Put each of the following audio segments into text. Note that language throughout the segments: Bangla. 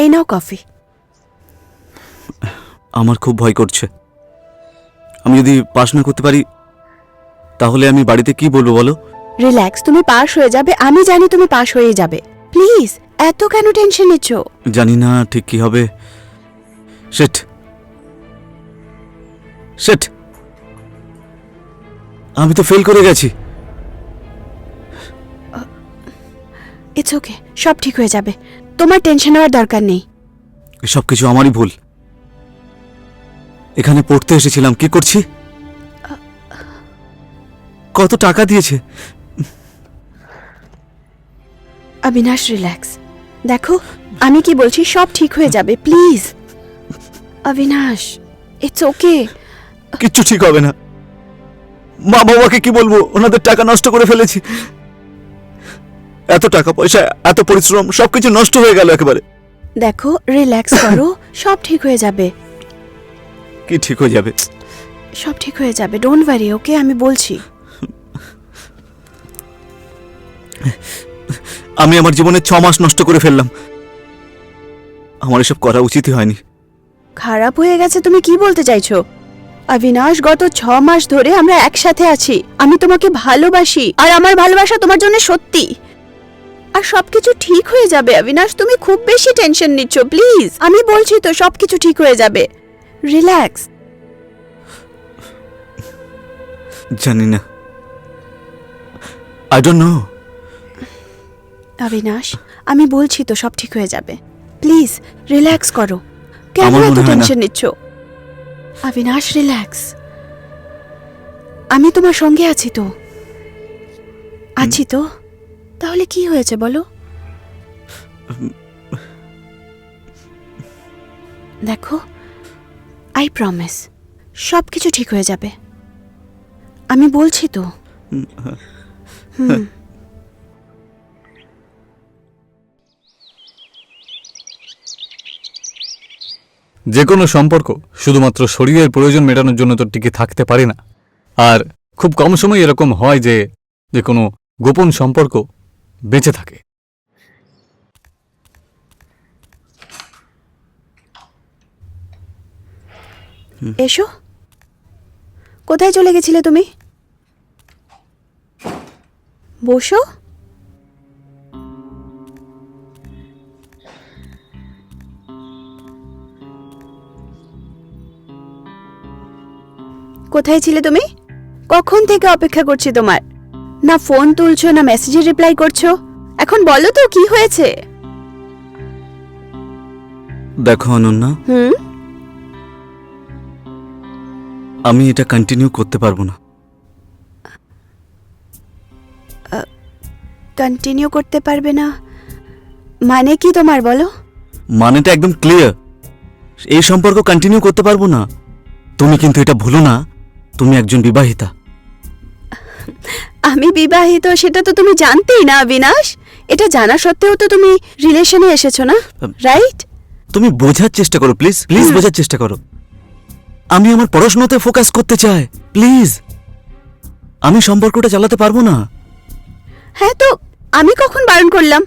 এই নাও কফি। আমার খুব ভয় করছে। আমি যদি পাশ না করতে পারি তাহলে আমি বাড়িতে কি বলব বলো? রিল্যাক্স তুমি পাশ হয়ে যাবে আমি জানি তুমি পাশ হয়ে যাবে। প্লিজ এত কেন টেনশন নিচ্ছ? জানি না ঠিক কি হবে। সেট সেট আমি তো ফেল করে গেছি। ইটস ওকে সব ঠিক হয়ে যাবে। তোমার টেনশন নেওয়ার দরকার নেই। সব কিছু আমারই ভুল। এখানে পড়তে এসেছিলাম কি করছি? কত টাকা দিয়েছে? অবিনাশ রিল্যাক্স দেখো আমি কি বলছি সব ঠিক হয়ে যাবে প্লিজ অবিনাশ ইটস ওকে কিচ্ছু ঠিক হবে না। মা বাবাকে কি বলব? ওনাদের টাকা নষ্ট করে ফেলেছি। এত টাকা পয়সা এত পরিশ্রম সবকিছু নষ্ট হয়ে গেল একেবারে। দেখো রিল্যাক্স করো সব ঠিক হয়ে যাবে। কি ঠিক হয়ে যাবে? সব ঠিক হয়ে যাবে ডোন্ট ওয়ারি ওকে আমি বলছি। আমি আমার জীবনে ছ মাস নষ্ট করে ফেললাম। আমার এসব করা উচিতই হয়নি। খারাপ হয়ে গেছে তুমি কি বলতে চাইছো? অবিনাশ গত ছ মাস ধরে আমরা একসাথে আছি। আমি তোমাকে ভালোবাসি আর আমার ভালোবাসা তোমার জন্য সত্যি। আর সবকিছু ঠিক হয়ে যাবে। অবিনাশ তুমি খুব বেশি টেনশন নিচ্ছ প্লিজ আমি বলছি তো সবকিছু ঠিক হয়ে যাবে। রিল্যাক্স জানি না। আই ডোন্ট নো অবিনাশ আমি বলছি তো সব ঠিক হয়ে যাবে। প্লিজ রিল্যাক্স করো। কেন এত। টেনশন নিচ্ছ? অবিনাশ রিল্যাক্স আমি তোমার সঙ্গে আছি তো। আছি তো? তাহলে কি হয়েছে বলো? দেখো আই প্রমিস সব কিছু ঠিক হয়ে যাবে। আমি বলছি তো। যে কোনো সম্পর্ক শুধুমাত্র শরীরের প্রয়োজন মেটানোর জন্য তো টিকে থাকতে পারে না। আর খুব কম সময় এরকম হয় যে যে কোনো গোপন সম্পর্ক বেঁচে থাকে। এসো। কোথায় চলে গেছিলে তুমি? বসো। কোথায় ছিলে তুমি? কখন থেকে অপেক্ষা করছি তোমার? না ফোন তুলছো না মেসেজে রিপ্লাই করছ? এখন বলো তো কি হয়েছে? দেখো অনন্যা। হুম? আমি এটা কন্টিনিউ করতে পারব না। কন্টিনিউ করতে পারবে না? মানে কি তোমার বলো? মানেটা একদম ক্লিয়ার এই সম্পর্ক কন্টিনিউ করতে পারব না। তুমি কিন্তু এটা ভুলো না। তুমি একজন বিবাহিতা। আমি বিবাহিত সেটা তো তুমি জানতেই না অবিনাশ এটা জানা সত্ত্বেও তো তুমি রিলেশনে এসেছ না রাইট তুমি বোঝার চেষ্টা করো প্লিজ প্লিজ বোঝার চেষ্টা করো। আমি আমার পড়াশোনাতে ফোকাস করতে চাই প্লিজ আমি সম্পর্কটা চালাতে পারব না। হ্যাঁ তো আমি কখন বারণ করলাম?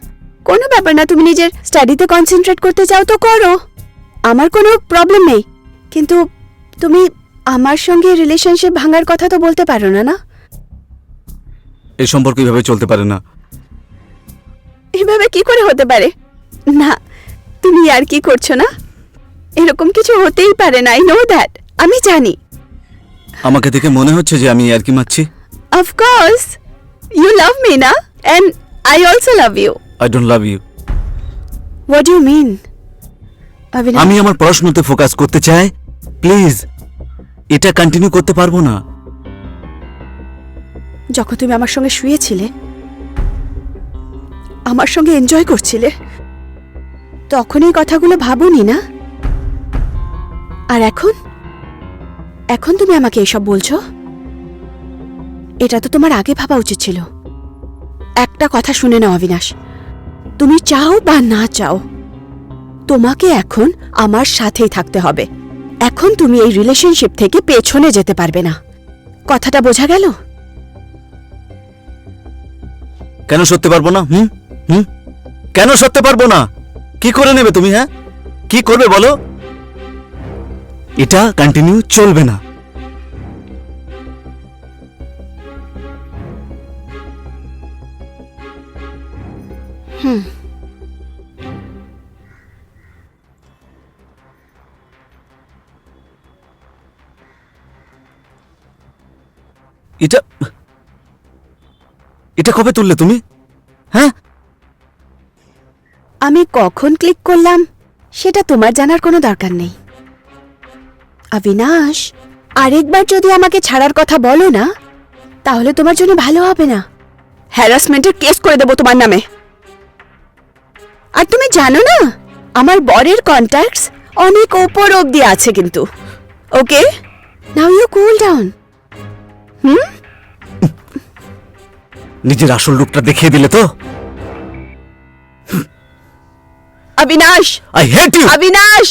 কোনো ব্যাপার না তুমি নিজের স্টাডিতে কনসেন্ট্রেট করতে চাও তো করো। আমার কোনো প্রবলেম নেই। কিন্তু তুমি আমার সঙ্গে রিলেশনশিপ ভাঙার কথা তো বলতে পারো না না? এই সম্পর্ক এইভাবে চলতে পারে না। এভাবে কি করে হতে পারে? না তুমি আর কি করছ না? এরকম কিছু হতেই পারে না আই নো দ্যাট আমি জানি। আমাকে দেখে মনে হচ্ছে যে আমি আর কি মারছি of course you love me না? And I also love you I don't love you what you mean আমি আমার পড়াশোনাতে ফোকাস করতে চাই। প্লিজ এটা কন্টিনিউ করতে পারব না। যখন তুমি আমার সঙ্গে শুয়েছিলে, আমার সঙ্গে এনজয় করছিলে, তখন এই কথাগুলো ভাবোনি না? আর এখন? এখন তুমি আমাকে এসব বলছো? এটা তো তোমার আগে ভাবা উচিত ছিল। একটা কথা শুনে নাও, অবিনাশ। তুমি চাও বা না চাও, তোমাকে এখন আমার সাথেই থাকতে হবে। এখন তুমি এই রিলেশনশিপ থেকে পেছনে যেতে পারবে না। কথাটা বোঝা গেল? কেন সরতে পারব না হুম? হুম? কেন সরতে পারব না? কি করে নেবে তুমি হ্যাঁ? কি করবে বলো? এটা কন্টিনিউ চলবে না। এটা এটা কবে তুললে তুমি? হ্যাঁ? আমি কখন ক্লিক করলাম, সেটা তোমার জানার কোনো দরকার নেই। অবিনাশ, আরেকবার যদি আমাকে ছাড়ার কথা বলো না, তাহলে তোমার জন্য ভালো হবে না। হ্যারাসমেন্টের কেস করে দেবো তোমার নামে। আর তুমি জানো না, আমার বরের কন্ট্যাক্টস অনেক ওপর অবধি আছে কিন্তু। ওকে নাও ইউ কুল ডাউন নিজের আসল রূপটা দেখিয়ে দিলে তো? Abinash I hate you Abinash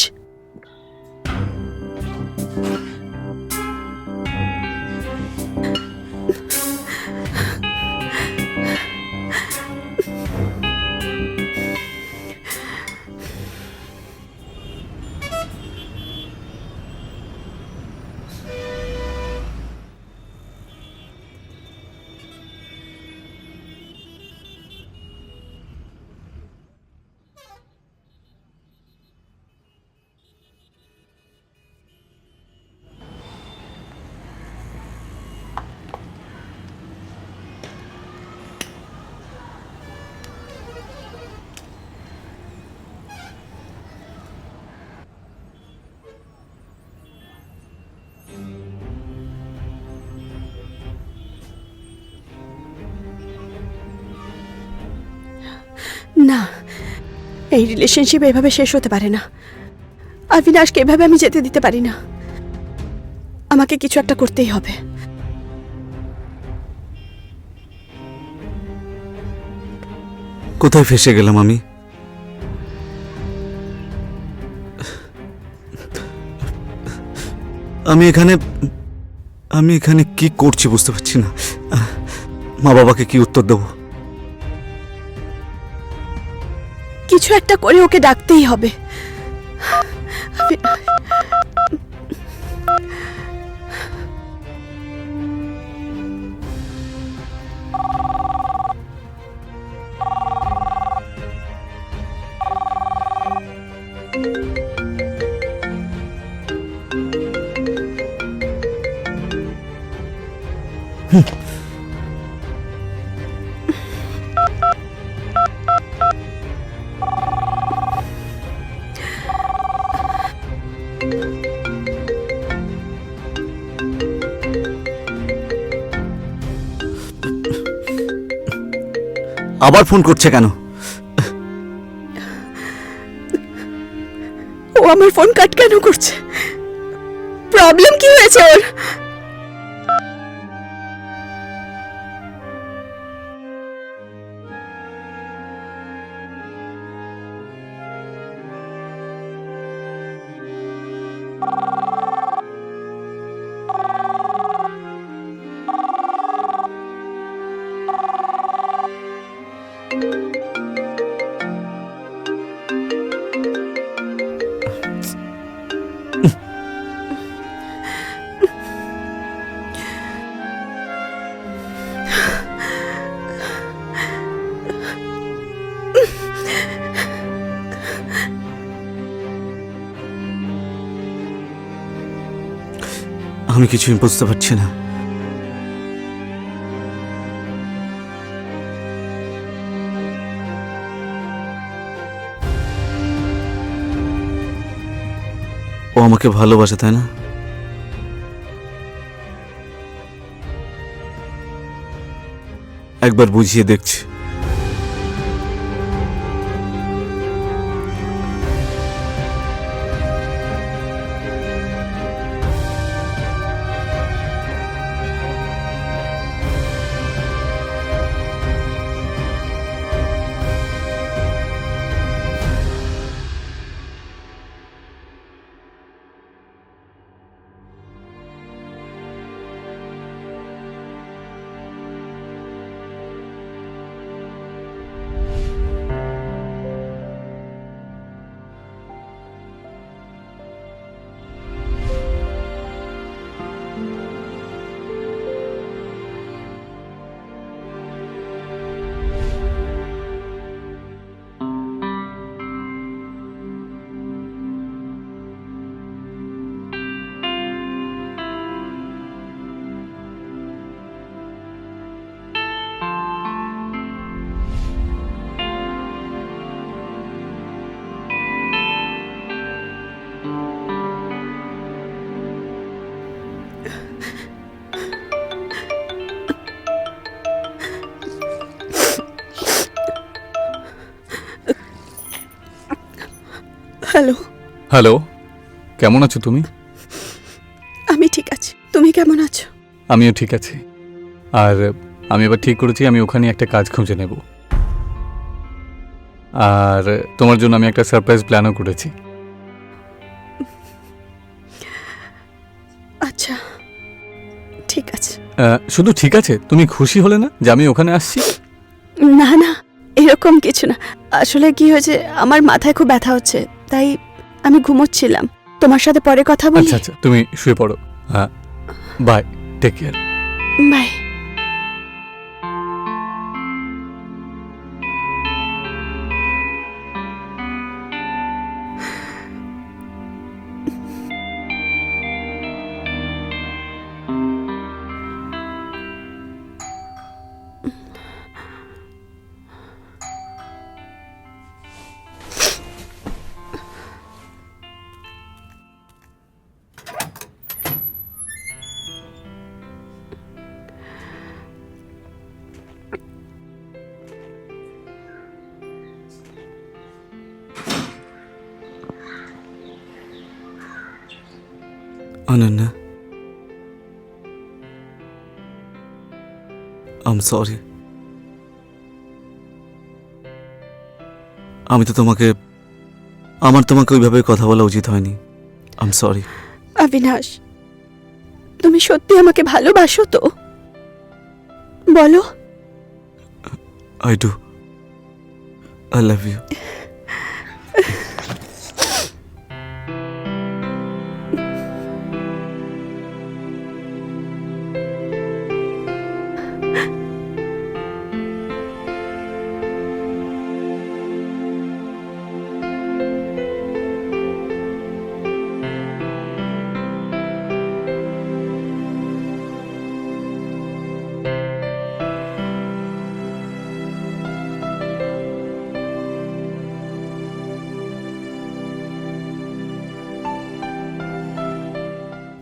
না, এই রিলেশনশিপ এভাবে শেষ হতে পারে না। অবিনাশকে এভাবে আমি যেতে দিতে পারি না। আমাকে কিছু একটা করতেই হবে। কোথায় ফেসে গেলাম আমি? আমি এখানে আমি এখানে কি করছি বুঝতে পারছি না। মা বাবাকে কি উত্তর দেবো? কিছু একটা করে ওকে ডাকতেই হবে। অবিনাশ, আবার ফোন করছে কেন? ও আমার ফোন কাট কেন করছে? প্রবলেম কি হয়েছে ওর? আমি কিছুই বুঝতে পারছি না। ও আমাকে ভালোবাসে তাই না? একবার বুঝিয়ে দেখছি। হ্যালো। হ্যালো কেমন আছো তুমি? আমি ঠিক আছি। তুমি কেমন আছো? আমিও ঠিক আছি। আর আমি এবার ঠিক করেছি আমি ওখানে একটা কাজ খুঁজে নেব। আর তোমার জন্য আমি একটা সারপ্রাইজ প্ল্যানও করেছি। আচ্ছা ঠিক আছে। শুধু ঠিক আছে তুমি খুশি হলে না যে আমি ওখানে আসছি? না না এরকম কিছু না। আসলে কি হয়েছে আমার মাথায় খুব ব্যথা হচ্ছে তাই আমি ঘুমোচ্ছিলাম। তোমার সাথে পরে কথা বলি? আচ্ছা আচ্ছা তুমি শুয়ে পড়ো। হ্যাঁ bye take care bye Ananya am sorry আমি তো তোমাকে আমার তোমাকে ওইভাবে কথা বলা উচিত হয়নি। আম সরি অবিনাশ তুমি সত্যি আমাকে ভালোবাসো তো? বলো। I do I love you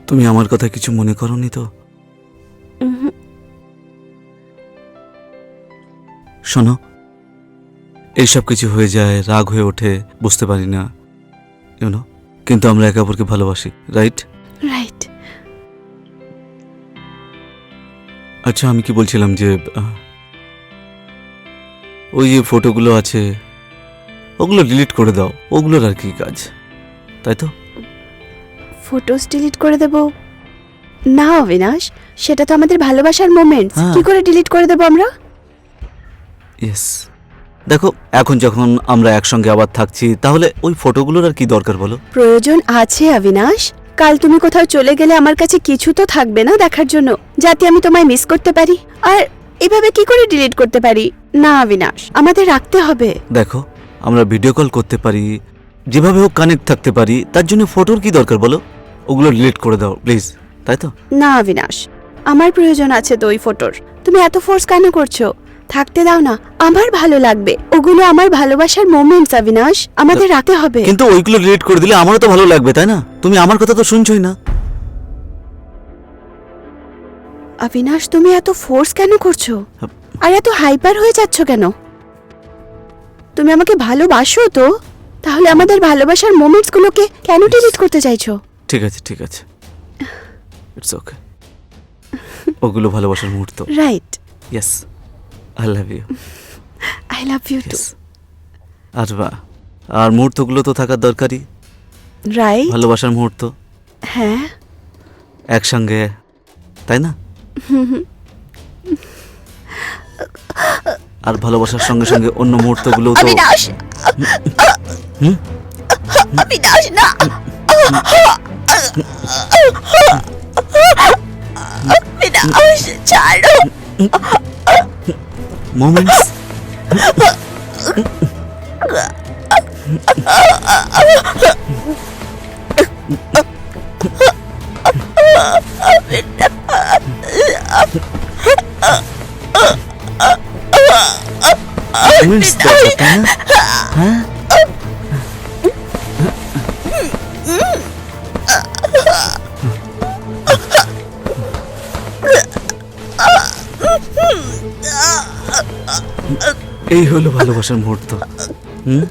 তুমি আমার কথা কিছু মনে করনি তো? শোনো এইসব কিছু হয়ে যায় রাগ হয়ে ওঠে বুঝতে পারি না ইউনো কিন্তু আমরা একে অপরকে ভালোবাসি রাইট রাইট আচ্ছা আমি কি বলছিলাম যে ওই যে ফটোগুলো আছে ওগুলো ডিলিট করে দাও ওগুলোর আর কি কাজ তাই তো? ফটোস ডিলিট করে দেব? না অবিনাশ সেটা তো আমাদের ভালোবাসার মোমেন্টস হ্যাঁ। কি করে ডিলিট করে দেব আমরা? ইয়েস দেখো এখন যখন আমরা একসঙ্গে আবার থাকছি তাহলে ওই ফটোগুলোর আর কি দরকার বলো? প্রয়োজন আছে অবিনাশ। কাল তুমি কোথাও চলে গেলে আমার কাছে কিছু তো থাকবে না দেখার জন্য যাতে আমি তোমায় মিস করতে পারি। আর এভাবে কি করে ডিলিট করতে পারি? না অবিনাশ আমাদের রাখতে হবে। দেখো আমরা ভিডিও কল করতে পারি যেভাবে হোক কানেক্ট থাকতে পারি তার জন্য ফটোর কি দরকার বলো? ওগুলো ডিলিট করে দাও প্লিজ তাই তো? না অবিনাশ। আমার প্রয়োজন আছে ওই ফটোর। তুমি এত ফোর্স কেন করছ? থাকতে দাও না আমার ভালো লাগবে। ওগুলো আমার ভালোবাসার মোমেন্টস অবিনাশ। আমাদের রাখতে হবে। কিন্তু ওইগুলো ডিলিট করে দিলে আমারও তো ভালো লাগবে তাই না? তুমি আমার কথা তো শুনছোই না। অবিনাশ তুমি এত ফোর্স কেন করছ? আর এত হাইপার হয়ে যাচ্ছ কেন? তুমি আমাকে ভালোবাসো তো? তাহলে আমাদের ভালোবাসার মোমেন্টস গুলোকে কেন ডিলিট করতে চাইছো? ঠিক আছে ঠিক আছে। ইটস ওকে ওগুলো ভালোবাসার মুহূর্ত। Right yes I love you I love you too আর বা আর মুহূর্তগুলো তো থাকার দরকারই। রাইট ভালোবাসার মুহূর্ত। হ্যাঁ। একসঙ্গে তাই না? আর ভালোবাসার সঙ্গে সঙ্গে অন্য মুহূর্তগুলো তো হুম? অবিনাশ না! অবিনাশ ছাড়ো মোমেন্টস মোমেন্টস দরকার এই হলো ভালোবাসার মুহূর্ত। হুম?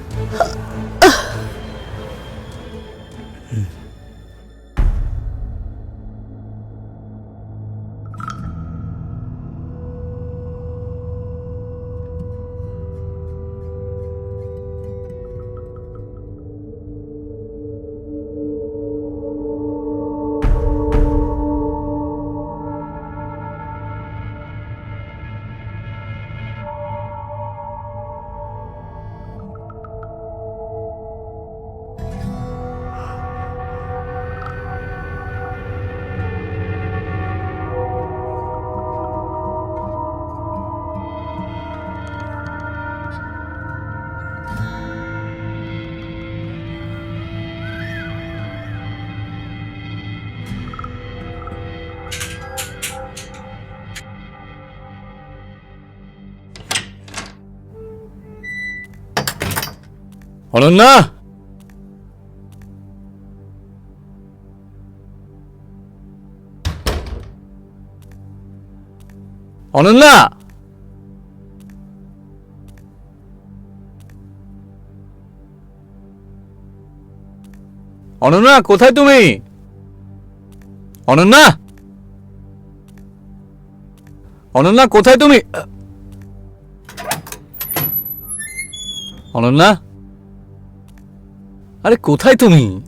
অনন্যা! অনন্যা! অনন্যা কোথায় তুমি? অনন্যা! অনন্যা কোথায় তুমি? অনন্যা! আরে কোথায় তুমি?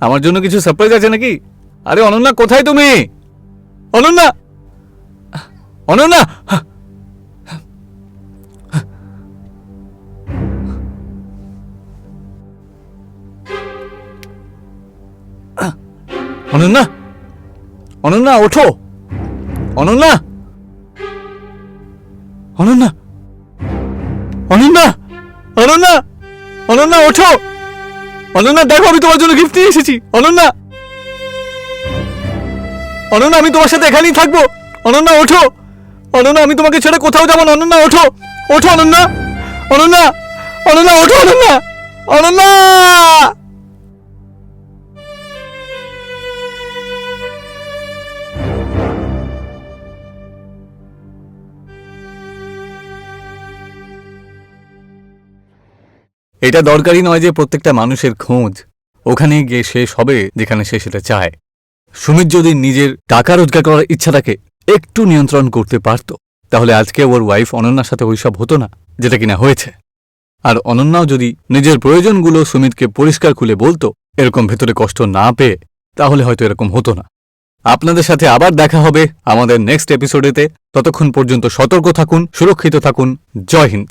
আমার জন্য কিছু সারপ্রাইজ আছে নাকি? আরে অনন্যা, কোথায় তুমি? অনন্যা! অনন্যা! অনন্যা! অনন্যা, ওঠো! অনন্যা! অনন্যা! অনন্যা! অনন্যা! অনন্যা, ওঠো! অনন্যা, দেখো, আমি তোমার জন্য গিফট নিয়ে এসেছি। অনন্যা! অনন্যা, আমি তোমার সাথে এখানেই থাকব। অনন্যা, ওঠো! অনন্যা, আমি তোমাকে ছেড়ে কোথাও যাব না। অনন্যা, ওঠো! ওঠো, অনন্যা! অনন্যা! অনন্যা, ওঠো, অনন্যা! অনন্যা! এটা দরকারি নয় যে প্রত্যেকটা মানুষের খোঁজ। ওখানে গিয়ে শেষ হবে যেখানে সে সেটা চায়। সুমিত যদি নিজের টাকা রোজগার করার ইচ্ছাটাকে একটু নিয়ন্ত্রণ করতে পারত, তাহলে আজকে ওর ওয়াইফ অনন্যার সাথে ওইসব হতো না, যেটা কিনা হয়েছে। আর অনন্যাও যদি নিজের প্রয়োজনগুলো সুমিতকে পরিষ্কার খুলে বলতো, এরকম ভেতরে কষ্ট না পেয়ে, তাহলে হয়তো এরকম হতো না। আপনাদের সাথে আবার দেখা হবে আমাদের নেক্সট এপিসোডেতে ততক্ষণ পর্যন্ত সতর্ক থাকুন, সুরক্ষিত থাকুন। জয় হিন্দ।